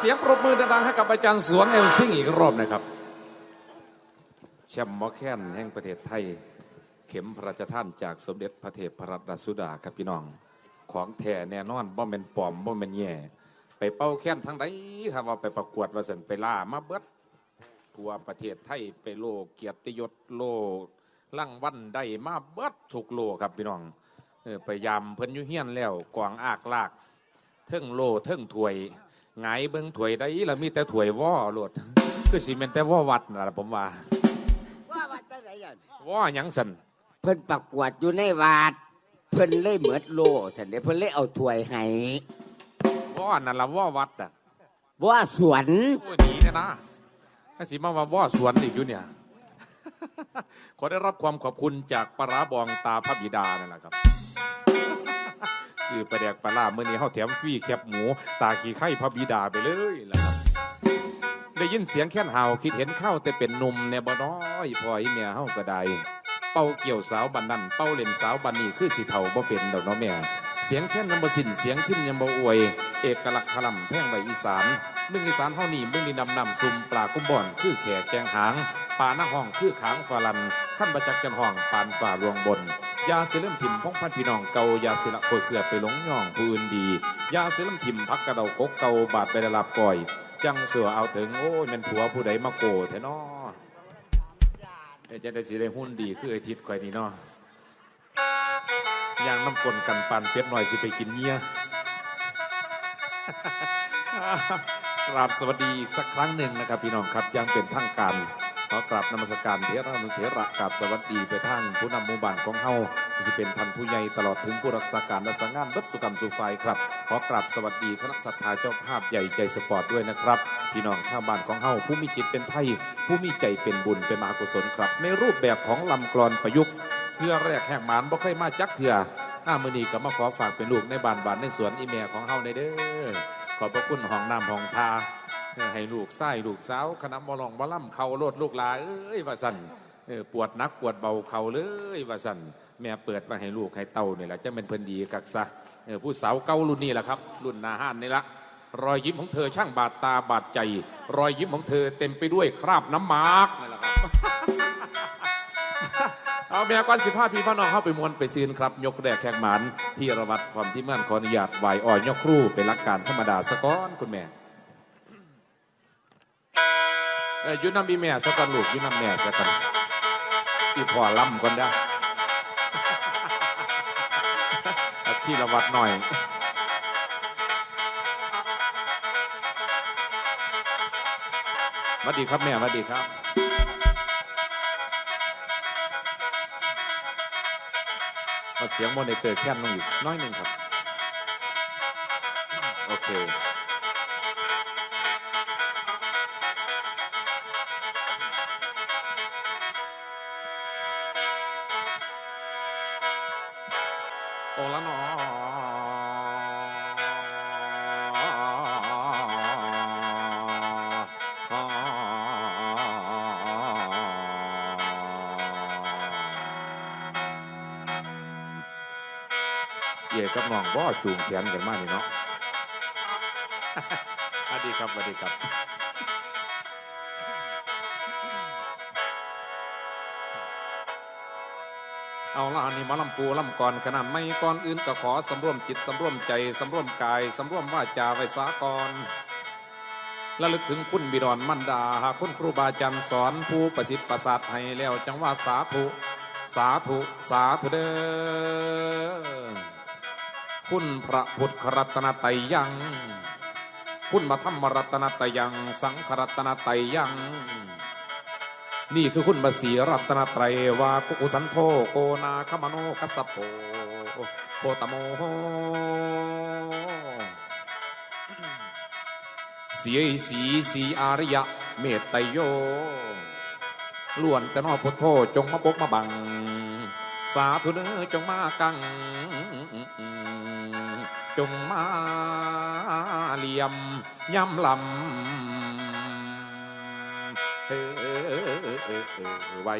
เสียงปรบมือดังๆให้กับอาจารย์สวนเอลซิงอีกรอบนะครับแชมป์มอแค้นแห่งประเทศไทย เข็มพระราชทานจากสมเด็จพระเทพพรัตนราชสุดาครับพี่น้อง ของแท้แน่นอนบ่เป็นปลอมบ่เป็นแย่ ไปเป้าแค้นทั้งใดครับว่าไปประกวดว่าสันไปล่ามาเบิดทั่วประเทศไทยไปโลกเกียรติยศโลลั่งวันได้มาเบิดทุกโลครับพี่น้องเออไปยามเพิ่นยุเฮียนแล้วกวางอากลากเทิงโลเทิงถวย ไงายเบิ้งถวยได้ละมีแต่ถวยว่อโลดคือสิเป็นแต่ว่อวัดนะล่ะผมว่าว่าว่าจะไหนยันว่อหยังสันเพิ่นประกวดอยู่ในวาดเพิ่นเล่เหมือดโลสันเดเพิ่นเล่เอาถ้วยให้ว่อนั่นละว่อวัดอะว่าสวนโอ้ยหนีเนี่ยนะถ้าสิมาว่าว่อสวนอีกอยู่เนี่ย ขอได้รับความขอบคุณจากปลาร้าบองตาพระบิดานั่นแหละครับ สื่อประแดกปลาล่าเมื่อนี้เขาแถมฟรีแคบหมู ตาขี้ไข่พระบิดาไปเลยล่ะครับ ได้ยินเสียงแค้นเห่าคิดเห็นเข้าแต่เป็นหนุ่มในบ่น้อยพออีเมียเฮาก็ได้เป้าเกี่ยวสาวบันนั่นเป้าเล่นสาวบันนี่คือสิเท่าบ่เป็นดอกเนาะแม่เสียงแค้นนำบ่สินเสียงขึ้นยังบ่อวย เอกลักษณ์คลำแพงใบอีสานเมืองอีสานเฮานี่เมืองนี่นำนำซุ่มปลากุ้มบ่อนคือแขกแกงหางป่าหน้าห้องคือขางฝาลันขั้นประจักษ์จันห้องปานฝ่าลวงบน ยาเสลิมถิ่มพ้องพันพี่น้องเก่ายาเสละโคเสือไปหลงย่องผู้อื่นดี ยาเสลิมถิ่มพักกระเดากกเก่าบาดไปได้รับก่อย จังเสือเอาถึงโอ้ยมันผัวผู้ใดมาโกแท้นอเอ้ยจะได้สิได้หุ้นดีคือไอทิศข่อยนี่เนาะย่างน้ำกลนกันปานเป็ดหน่อยสิไปกินเมียกราบสวัสดีอีกสักครั้งหนึ่งนะครับพี่น้องครับยังเป็นทางการ ขอกราบนมัสการเทระนุเทระกราบสวัสดีไปทางผู้นำหมู่บ้านของเฮาสิเป็นท่านผู้ใหญ่ตลอดถึงผู้รักษาการและสังงานรัศกรรมสุไฟครับขอกราบสวัสดีคณะศรัทธาเจ้าภาพใหญ่ใจสปอร์ตด้วยนะครับพี่น้องชาวบ้านของเฮาผู้มีจิตเป็นไทย ผู้มีใจเป็นบุญเป็นมากุศลครับ ในรูปแบบของลำกลอนประยุกต์เทือแรกแห่งหมานบ่เคยมาจักเถื่อหน้ามือนีก็มาขอฝากเป็นลูกในบ้านบ้านในสวนอีเมียของเฮาในเด้อขอบพระคุณห้องน้ำห้องทา ให้ลูกไส้ลูกสาวคณะมอลองมอล่ำเขาโลดลูกหลาเอ้ยว่าสันปวดนักปวดเบาเขาเลยว่าสันแม่เปิดไว้ให้ลูกให้เต้าเนี่ยแหละจะเป็นเพิ่นดีกักซะผู้สาวเก้ารุ่นนี้แหละครับ รุ่นนาห้านนี่ละรอยยิ้มของเธอช่างบาดตาบาดใจ รอยยิ้มของเธอเต็มไปด้วยคราบน้ำมาร์กนี่แหละครับเอาแม่กวนสิบห้าพี่พ่อน้องเข้าไปมวนไปซีนครับ ยกแรกแขกหมันที่ระวัดความที่มั่นขออนุญาตไหวอ่อยยกครู่เป็นหลักการธรรมดาสะก้อนคุณแม่ อ้ยอยุน้ำอีแม่สะก้อนลูกยุน้ำแม่สะก้อนอีพ่อล่ำก่อนนะเอาที่ระวัดหน่อยสวัสดีครับแม่สวัสดีครับเอาเสียงโมนิเตอร์แค่นลงอีกน้อยหนึ่งครับ โอเค โอละนอเย่กับน้องบ่จูงแขนกันมานี่เนาะ สวัสดีครับสวัสดีครับ เอาละอันนี้มาลำปูลำก่อนขนาดไม่ก่อนอื่นก็ขอสำรวมจิตสำรวมใจสำรวมกายสำรวมว่าจาไว้สากรระลึกถึงคุณบิดอนมันดา หากคุณครูบาอาจารย์สอนผู้ประสิทธิ์ประสาทให้แล้วจังว่าสาธุ สาธุ สาธุเด้อคุณพระพุทธรัตนตยยัง คุณมาธรรมรัตนตยยัง สังขรัตนตรัยยัง นี่คือคุณบาสีรัตนตรัยวากุกุสันโธโกนาคมโนกัสสปโปโคตโมโหสีสีสีอาริยะ เมตไตโยล้วนแต่นอพุทโธจงมาปกมาบัง สาธุเด้อจงมากัง จงมาเหลี่ยมย่ำลำ อไว้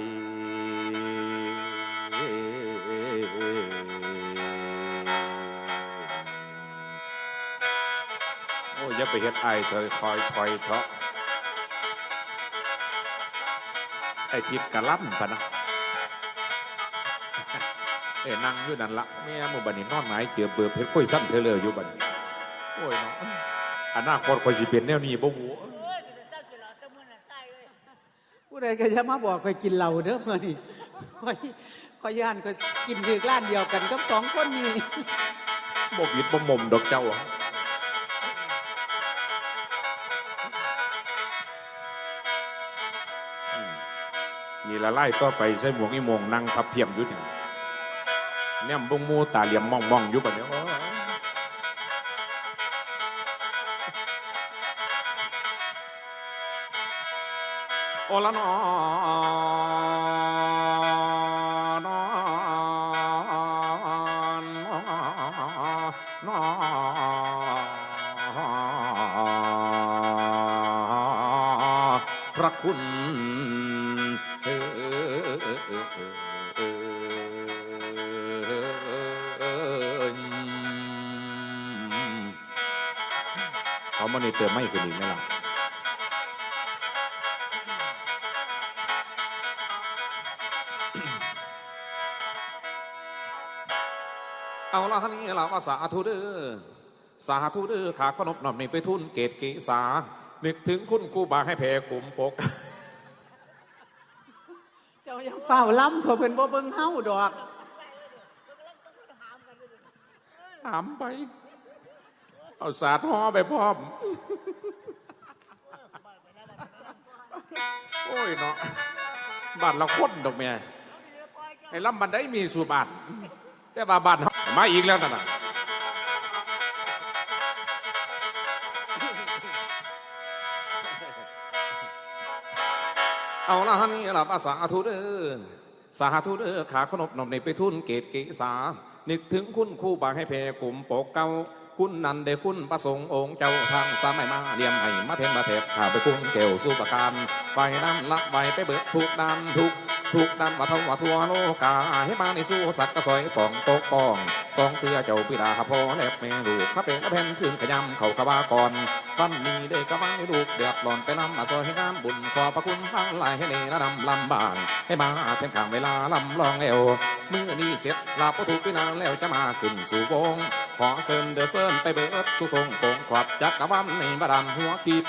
โอ้ยอย่าไปเฮ็ดไอ้เธอคอยคอยเถาะไอ้ทิดกะลั่นปะนะเอ้นั่งอยู่นั่นละแม่มู่บัดนี้นอนหงายเจือบเบื่อเพชรค่อยสั้นเธอเลยอยู่บัดนี้โอ้ยเนาะอนาคตคอยสิเป็นแนวนี้บ่หู ผู้ใดก็จะมาบอกไปกินเหล้าเด้อมื่อนี่คอยคอยย่านก็กินคือร้านเดียวกันกับสองคนนี้บ่วิดบ่มมดอกเจ้าอะอืมนี่ละไล่ต่อไปใส่หมวกอีโมงนั่งพับเพียมอยู่นี่แนมบงมูตาเหลี่ยมมองมองๆอยู่บัดนี้โอ้ย โอละนอนอนนอพระคุณเอเขามาในเติมไม่ขึ้นอีกไหมล่ะ เอาละท่านี้เราก็สาธุเด้อสาธุเด้อขาขนบหน่อมนี่ไปทุนเกตเกษานึกถึงคุณครูบาให้แผ่กลุ่มปก เจ้ายังเฝ้าล้ำเขาเพิ่นบ่เบิ่งเฮาดอกถามไป เอาสาทอไปพร้อม โอ้ยเนาะบ้านเราคนดอกแม่ไอ้ลำบันได้มีสู่บ้านแต่ว่าบ้านเรา มาอีกแล้วนั่นะเอาละฮันนี่ละภาษาธุเดอสาธุเดอขาขนบหนมในไปทุนเกตเกษา นึกถึงคุณคู่บาให้เพกลุ่มปกเก้าคุณนันเดคุณประสงค์องค์เจ้าทางสามัยมาเลียมให้มาเทมมาเทบข่าไปคุ้งเกวสู้ประการไปน้ำละไปไปเบิดทุกด้านทุกทุกด้านมาทว่าทั่วโลกาให้มาในสู้สักกระสอยป่องโตกป้อง สองเตือเจ้าปิดาพอแลบแม่ลูกข้าเป็นแผ่นพื้นขยำเขากระบาก่อนวันนี้ได้กระบังให้ลูกเดือดร้อนไปนำมาซอยให้งานบุญขอพระคุณทั้งหลายให้เนระนำลำบางให้มาเท่งข้างเวลาลำลองเอวเมื่อนี้เสร็จลาปทุกพินานแล้วจะมาขึ้นสู่วงขอเซินเดอเซินไปเบิดสู่ทรงโคงขวับจักรวาลในบาดาลหัวคิด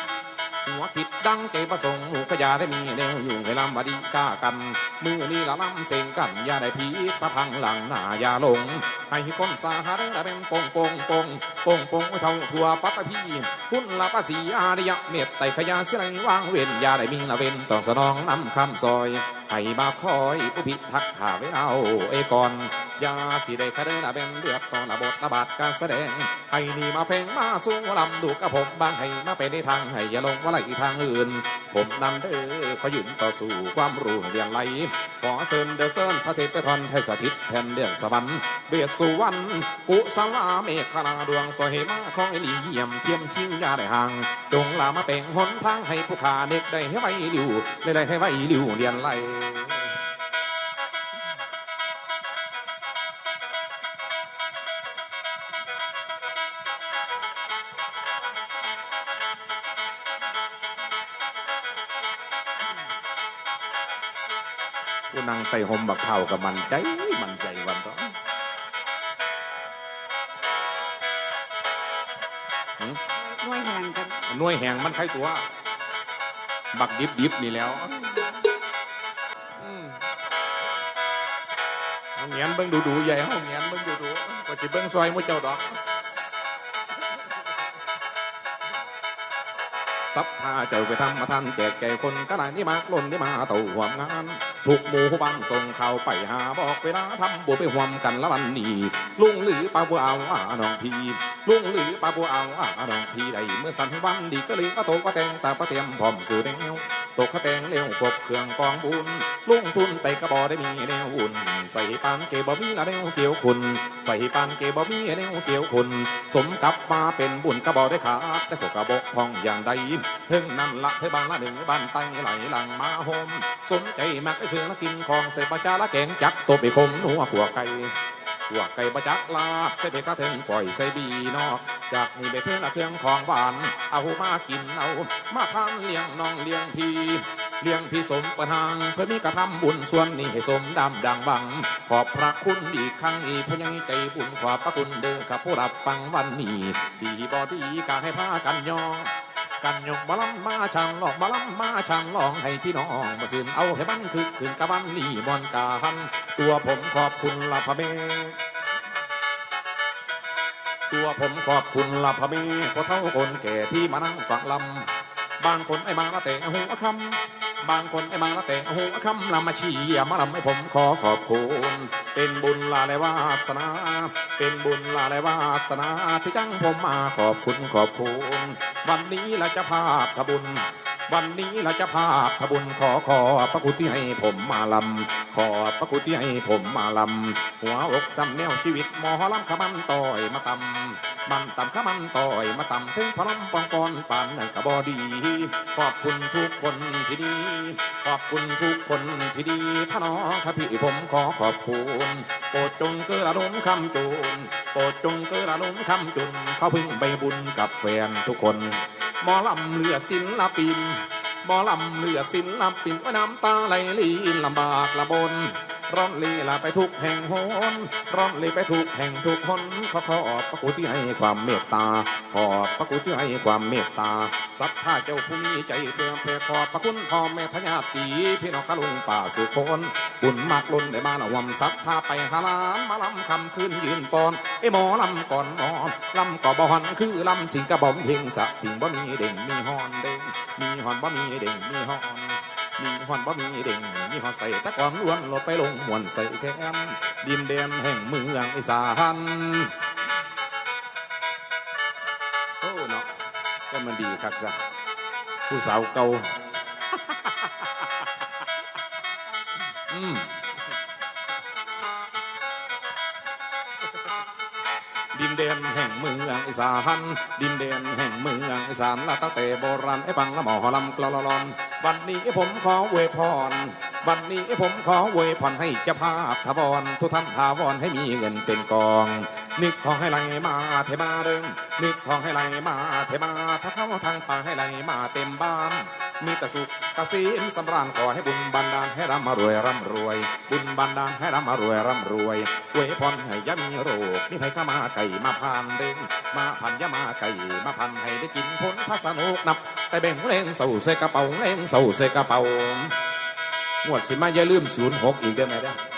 หัวคิดดังใจประสงค์หมูขยาได้มีแนวอยู่ให้ลำบดีกล้ากัน มือนี้ละลำเสียงกันยาได้พีดประพังหลังหน้ายาลง ให้คนสาหาได้เป็นปงปงปงปงปงเท่าทั่วปัตตพีคุณละภาษีอาริยะเมตไตขยาเสียไรวางเว้นยาได้มีละเว้นต้องสนองนำคำซอยให้มาคอยผู้พิทักษ์ข้าไว้เอาเอกอน ย่าสิได้คดีละเป็นเดือดต่อระบทระบาดการแสดง ให้นี่มาแฝงมาสู้ลำดูกับผมบางให้มาไปในทางให้อย่าลงว่าไหลทางอื่น ผมนำเด้อขยืนต่อสู้ความรู้เรียนไหลขอเซินเดอเซินพระเทพไปทอนให้สถิตแผ่นเดือนสวรรค์เบียดสุวรรณกุสลาเมฆนาดวงสวยมาของไอ้หลีเยี่ยมเทียมคิ้วยาได้ห่างจงลามาเป็นหนทางให้ผู้ขาเด็กได้ให้ไว้ลิวได้ให้ไว้ลิวเรียนไหล ไต่ห่มบักเผากับมันใจมันใจวันต่อหน่วยแหงกันหน่วยแหงมันใครตัว บักดิบดิบนี่แล้วเองียนเบิ่งดูดูใหญ่เอาเงียนเบิ่งดูดูก็สิเบิ่งซอยมู่เจ้าดอก ศรัทธาเจ้าไปทำมาทันแจกแก่คนก็ได้นี่มากล้นนี่มาเต่าห่วงงาน ถูกหมู่บ้านส่งเข้าไปหาบอกเวลาทำบุญไปห่วมกันละวันนี้ลุงหรือป้าบัวเอาอาน้องพีลุงหรือป้าบัวเอาอาน้องพีได้เมื่อสันวันดีก็เลยก็โตก็แต่งตาประเตรียมพร้อมสู่แนว ตกขะแตงเลี้ยวกบเครื่องกองบุญลุงทุนไปกระบอได้มีแนววุ่น ใส่ปานเกบ่มีละแนวเขียวคุณ ใส่ปานเกบ่มีแนวเขียวคุณ สมกับมาเป็นบุญกระบอได้ขาดแต่ขกระบอกพองอย่างใดถึงนั่นละเธอบ้านละหนึ่งบ้านไตไหลหลังมาโฮมสนใจมักไอ้เพื่อละกินของเสพจาละแกงจักตัวไปคมหนัวขัวไก่ ตัวไก่บะจักลาบใส่เบกะเทิงก่อยใส่บีนอกจากนี้ไปเทิงละเครื่องของหวานเอามากินเอา มาทานเลี้ยงน้องเลี้ยงพี่เลี้ยงพี่สมประทางเพื่อมีกระทำบุญส่วนนี้ให้สมดำดังบัง ขอบพระคุณอีกครั้งอีกพยังใจบุญขอบพระคุณเด้อครับผู้รับฟังวันนี้ ดีบอดีก็ให้พากันยอง กันยกบาลำมาช่างหลอกบาลำมาช่างลองให้พี่น้องมาสืนเอาให้บันคึกคืนกับวันนี่บอนกาหันตัวผมขอบคุณละพะเมตัวผมขอบคุณละพะเมพอเท่าคนแก่ที่มานั่งฟังลำบางคนไอ้มาละเตะหัวคำ บางคนไอ้มาละแต่หัวคำลำมาเชียมาลำให้ผมขอขอบคุณ เป็นบุญลาและวาสนา เป็นบุญลาและวาสนาที่จังผมมาขอบคุณขอบคุณ วันนี้เราจะพาทบุญวันนี้เราจะพาทบุญขอขอบพระคุณที่ให้ผมมาลำ ขอพระคุณที่ให้ผมมาลำ หัวอกซ้ำแนวชีวิตหมอลำขมันต่อยมาตำ มันต่ำขมันต่อยมาต่ำถึงพลัมปองกรปานนั่นกะบอดี ขอบคุณทุกคนที่ดี ขอบคุณทุกคนที่ดีพระน้องข้าพี่ผมขอขอบคุณโปรดจงกระนุมคำจุนโปรดจงกระนุมคำจุนเขาพึ่งใบบุญกับแฟนทุกคน หมอลำเลือศิลปินหมอลำเลือศิลปินว่าน้ำตาไหลลีนลำบากละบน ร้อนลีลาไปทุกแห่งหนร้อนลีไปทุกแห่งทุกคนขอขอบพระคุณที่ให้ความเมตตา ขอบพระคุณที่ให้ความเมตตาศรัทธาเจ้าผู้มีใจเพื่อเพรขอบพระคุณพ่อแม่ทญาติพี่น้องขลุงป่าสุคนบุญมากล้นได้มาละวมศรัทธาไปหาลานมาลำคำคืนยืนปอนไอหมอลำก่อนนอนลำก็บ่หันคือลำสิงกระบอมเพลงสะพิงบ่มีเด่งมีฮอนเด่งมีฮอนบ่มีเด่งมีฮอน มีหอนบ่มีเด่งมีหอนใส่ตะกอนล้วนลดไปลงมวนใส่แขนดินแดนแห่งเมืองอีสานโอ้เนาะก็มันดีคักซะผู้สาวเก่าอืมดินแดนแห่งเมืองอีสานดินแดนแห่งเมืองอีสานละตั้งแต่โบราณไอ้ปังละหมอลำกลอลอน วันนี้ผมขอเวยพร วันนี้ผมขอเวยพรให้เจ้าภาพทบอนทุกท่านทาวอนให้มีเงินเป็นกอง นึกทองให้ไหลมาเทมาเดิมนึกทองให้ไหลมาเทมาถ้าเข้าทางป่าให้ไหลมาเต็มบ้าน มีแต่สุขเกษมสำราญขอให้บุญบันดาลให้ร่ำรวยร่ำรวย บุญบันดาลให้ร่ำรวยร่ำรวยอวยพรให้อยามีโรคนี่ให้ข้ามาไก่มาพานเดินมาพันยามาไก่มาพันให้ได้กินผลทัศนุกนับ แต่แบ่งเล่งเสาเสกระเป๋าเล่งเสาเสกระเป๋างวดสิมาอย่าลืมศูนย์หกอีกได้ไหมเด้อ